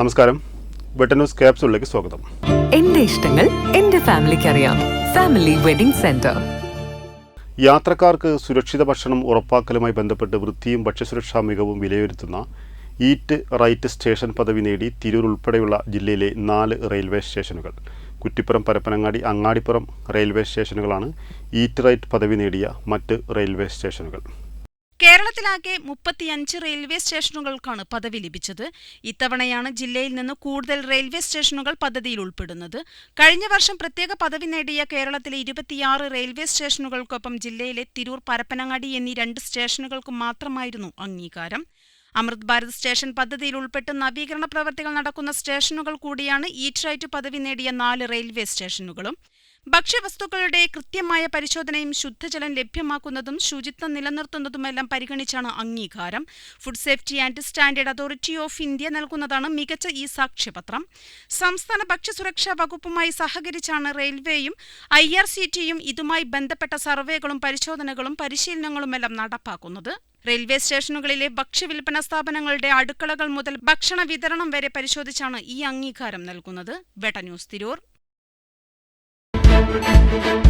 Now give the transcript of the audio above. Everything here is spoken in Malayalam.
നമസ്കാരം. വെട്ടന്യൂസ് ക്യാപ്സുകളിലേക്ക് സ്വാഗതം. എന്റെ ഇഷ്ടങ്ങൾ എന്റെ ഫാമിലിക്ക് അറിയാം ഫാമിലി വെഡിംഗ് സെന്റർ യാത്രക്കാർക്ക് സുരക്ഷിത ഭക്ഷണം ഉറപ്പാക്കലുമായി ബന്ധപ്പെട്ട് വൃത്തിയും ഭക്ഷ്യസുരക്ഷാ മികവും വിലയിരുത്തുന്ന ഈറ്റ് റൈറ്റ് സ്റ്റേഷൻ പദവി നേടി തിരൂർ ഉൾപ്പെടെയുള്ള ജില്ലയിലെ നാല് റെയിൽവേ സ്റ്റേഷനുകൾ. കുറ്റിപ്പുറം പരപ്പനങ്ങാടി അങ്ങാടിപ്പുറം റെയിൽവേ സ്റ്റേഷനുകളാണ് ഈറ്റ് റൈറ്റ് പദവി നേടിയ മറ്റ് റെയിൽവേ സ്റ്റേഷനുകൾ. കേരളത്തിലാകെ മുപ്പത്തിയഞ്ച് റെയിൽവേ സ്റ്റേഷനുകൾക്കാണ് പദവി ലഭിച്ചത്. ഇത്തവണയാണ് ജില്ലയിൽ നിന്ന് കൂടുതൽ റെയിൽവേ സ്റ്റേഷനുകൾ പദ്ധതിയിൽ ഉൾപ്പെടുന്നത്. കഴിഞ്ഞ വർഷം പ്രത്യേക പദവി നേടിയ കേരളത്തിലെ ഇരുപത്തിയാറ് റെയിൽവേ സ്റ്റേഷനുകൾക്കൊപ്പം ജില്ലയിലെ തിരൂർ പരപ്പനങ്ങാടി എന്നീ രണ്ട് സ്റ്റേഷനുകൾക്കും മാത്രമായിരുന്നു അംഗീകാരം. അമൃത് ഭാരത് സ്റ്റേഷൻ പദ്ധതിയിൽ ഉൾപ്പെട്ട് നവീകരണ പ്രവർത്തികൾ നടക്കുന്ന സ്റ്റേഷനുകൾ കൂടിയാണ് ഈറ്റ് റൈറ്റ് പദവി നേടിയ നാല് റെയിൽവേ സ്റ്റേഷനുകളും. ഭക്ഷ്യവസ്തുക്കളുടെ കൃത്യമായ പരിശോധനയും ശുദ്ധജലം ലഭ്യമാക്കുന്നതും ശുചിത്വം നിലനിർത്തുന്നതുമെല്ലാം പരിഗണിച്ചാണ് അംഗീകാരം. Food Safety and Standard Authority of India നൽകുന്നതാണ് മികച്ച ഈ സാക്ഷ്യപത്രം. സംസ്ഥാന ഭക്ഷ്യസുരക്ഷാ വകുപ്പുമായി സഹകരിച്ചാണ് റെയിൽവേയും ഐ ആർ സി ടിയും ഇതുമായി ബന്ധപ്പെട്ട സർവേകളും പരിശോധനകളും പരിശീലനങ്ങളുമെല്ലാം നടപ്പാക്കുന്നത്. റെയിൽവേ സ്റ്റേഷനുകളിലെ ഭക്ഷ്യവിൽപ്പന സ്ഥാപനങ്ങളുടെ അടുക്കളകൾ മുതൽ ഭക്ഷണ വിതരണം വരെ പരിശോധിച്ചാണ് ഈ അംഗീകാരം നൽകുന്നത്. വെട്ട തിരൂർ. Thank you.